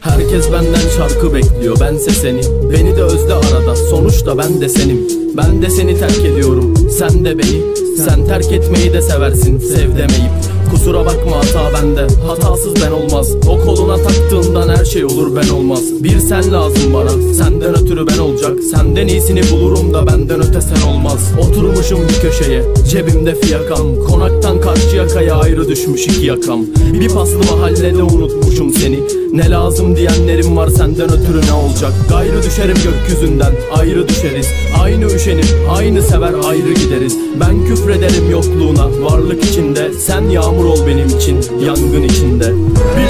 Herkes benden şarkı bekliyor bense seni Beni de özle arada sonuçta ben de senim. Ben de seni terk ediyorum sen de beni. Sen terk etmeyi de seversin sev demeyip Kusura bakma hata bende. Hatasız ben olmaz. O koluna taktığından her şey olur ben olmaz. Bir sen lazım bana. Senden ötürü ben olacak. Senden iyisini bulurum da benden öte sen olmaz. Oturmuşum bir köşeye Cebimde fiyakam. Konaktan karşı yakaya ayrı düşmüş iki yakam. Bir paslı mahallede unutmuşum seni. Ne lazım diyenlerim var senden ötürü ne olacak? Gayrı düşerim gökyüzünden ayrı düşeriz. Aynı üşenip aynı sever ayrı gideriz. Ben küfrederim yokluğuna varlık içinde. Sen yağmur ol benim için yangın içinde. Bir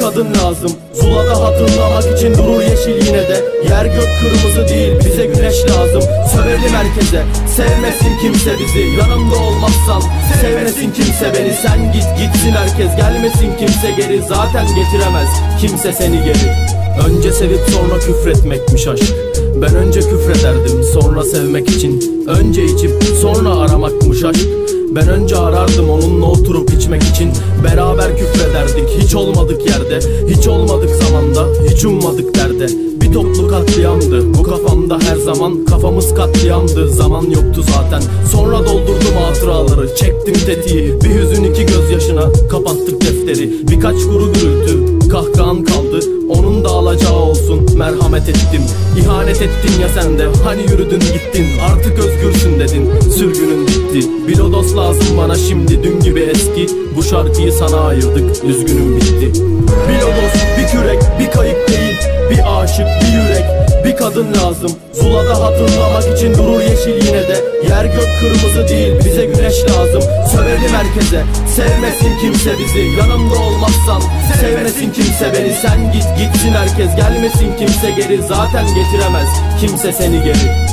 kadın lazım. Zula'da hatırlamak için durur yeşil yine de. Yer gök kırmızı değil bize güneş lazım. Sövelim herkese sevmesin kimse bizi. Yanımda olmazsan sevmesin kimse beni. Sen git gitsin herkes gelmesin kimse geri. Zaten getiremez kimse seni geri. Önce sevip sonra küfretmekmiş aşk. Ben önce küfrederdim sonra sevmek için. Önce içip sonra aramakmış aşk ben önce arardım onunla oturup içmek için. Beraber küfrederdik hiç olmadık yerde. Hiç olmadık zamanda hiç ummadık derde. Bir toplu katliamdı bu kafamda her zaman. Kafamız katliamdı zaman yoktu zaten. Sonra doldurdum hatıraları çektim tetiği. Bir hüzün iki gözyaşına kapattık defteri. Birkaç kuru gürültü merhamet ettim. İhanet ettin ya sen de. Hani yürüdün gittin. Artık özgürsün dedin. Sürgünün bitti. Bilodos lazım bana şimdi. Dün gibi eski. Bu şarkıyı sana ayırdık. Üzgünüm bitti. Bilodos kadın lazım. Zula'da hatırlamak için durur yeşil yine de. Yer gök kırmızı değil bize güneş lazım. Sövelim herkese sevmesin kimse bizi. Yanımda olmazsan sevmesin kimse beni. Sen git gitsin herkes gelmesin kimse geri. Zaten getiremez kimse seni geri